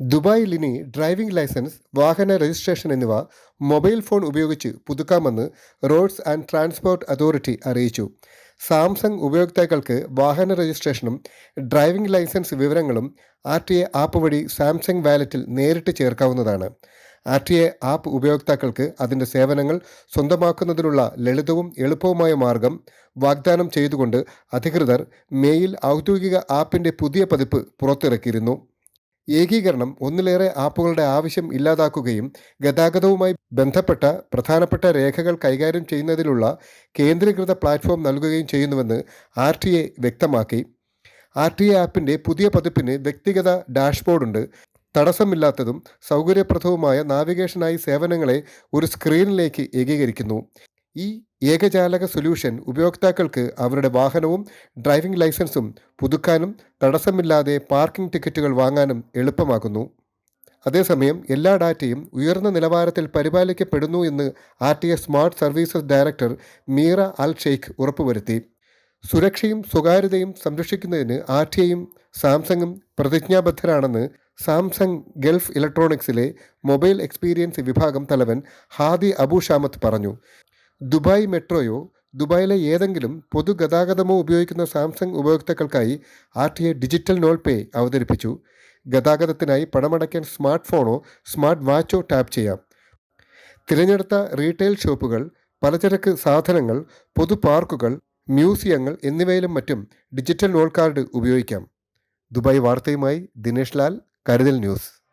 ദുബായിൽ ഇനി driving licence വാഹന രജിസ്ട്രേഷൻ എന്നിവ മൊബൈൽ ഫോൺ ഉപയോഗിച്ച് പുതുക്കാമെന്ന് റോഡ്സ് ആൻഡ് ട്രാൻസ്പോർട്ട് അതോറിറ്റി അറിയിച്ചു. സാംസങ് ഉപയോക്താക്കൾക്ക് വാഹന രജിസ്ട്രേഷനും ഡ്രൈവിംഗ് ലൈസൻസ് വിവരങ്ങളും ആർ ടി എ ആപ്പ് വഴി സാംസങ് വാലറ്റിൽ നേരിട്ട് ചേർക്കാവുന്നതാണ്. ആർ ടി എ ആപ്പ് ഉപയോക്താക്കൾക്ക് അതിന്റെ സേവനങ്ങൾ സ്വന്തമാക്കുന്നതിനുള്ള ലളിതവും എളുപ്പവുമായ മാർഗം വാഗ്ദാനം ചെയ്തുകൊണ്ട് അധികൃതർ മേയിൽ ഔദ്യോഗിക ആപ്പിന്റെ പുതിയ പതിപ്പ് പുറത്തിറക്കിയിരുന്നു. ഏകീകരണം ഒന്നിലേറെ ആപ്പുകളുടെ ആവശ്യം ഇല്ലാതാക്കുകയും ഗതാഗതവുമായി ബന്ധപ്പെട്ട പ്രധാനപ്പെട്ട രേഖകൾ കൈകാര്യം ചെയ്യുന്നതിലുള്ള കേന്ദ്രീകൃത പ്ലാറ്റ്ഫോം നൽകുകയും ചെയ്യുന്നുവെന്ന് ആർ ടി എ വ്യക്തമാക്കി. ആർ ടി എ ആപ്പിന്റെ പുതിയ പതിപ്പിന് വ്യക്തിഗത ഡാഷ്ബോർഡുണ്ട്. തടസ്സമില്ലാത്തതും സൗകര്യപ്രദവുമായ നാവിഗേഷനായി സേവനങ്ങളെ ഒരു സ്ക്രീനിലേക്ക് ഏകീകരിക്കുന്നു. ഈ ഏകജാലക സൊല്യൂഷൻ ഉപയോക്താക്കൾക്ക് അവരുടെ വാഹനവും ഡ്രൈവിംഗ് ലൈസൻസും പുതുക്കാനും തടസ്സമില്ലാതെ പാർക്കിംഗ് ടിക്കറ്റുകൾ വാങ്ങാനും എളുപ്പമാക്കുന്നു. അതേസമയം എല്ലാ ഡാറ്റയും ഉയർന്ന നിലവാരത്തിൽ പരിപാലിക്കപ്പെടുന്നു എന്ന് R T S smart services director Meera Al Sheikh ഉറപ്പുവരുത്തി. സുരക്ഷയും സ്വകാര്യതയും സംരക്ഷിക്കുന്നതിന് ആർ ടി ഐയും സാംസങ്ങും പ്രതിജ്ഞാബദ്ധരാണെന്ന് സാംസങ് ഗൾഫ് ഇലക്ട്രോണിക്സിലെ മൊബൈൽ എക്സ്പീരിയൻസ് വിഭാഗം തലവൻ ഹാദി അബു ഷാമത്ത് പറഞ്ഞു. ദുബായ് മെട്രോയോ ദുബായിലെ ഏതെങ്കിലും പൊതുഗതാഗതമോ ഉപയോഗിക്കുന്ന Samsung ഉപയോക്താക്കൾക്കായി R T I digital nol pay അവതരിപ്പിച്ചു. ഗതാഗതത്തിനായി പണമടയ്ക്കാൻ സ്മാർട്ട് ഫോണോ സ്മാർട്ട് വാച്ചോ ടാപ്പ് ചെയ്യാം. തിരഞ്ഞെടുത്ത റീറ്റെയിൽ ഷോപ്പുകൾ പലചരക്ക് സാധനങ്ങൾ പൊതു പാർക്കുകൾ മ്യൂസിയങ്ങൾ എന്നിവയിലും മറ്റും ഡിജിറ്റൽ നോൾ കാർഡ് ഉപയോഗിക്കാം. ദുബായ് വാർത്തയുമായി ദിനേഷ് ലാൽ കരുതൽ ന്യൂസ്.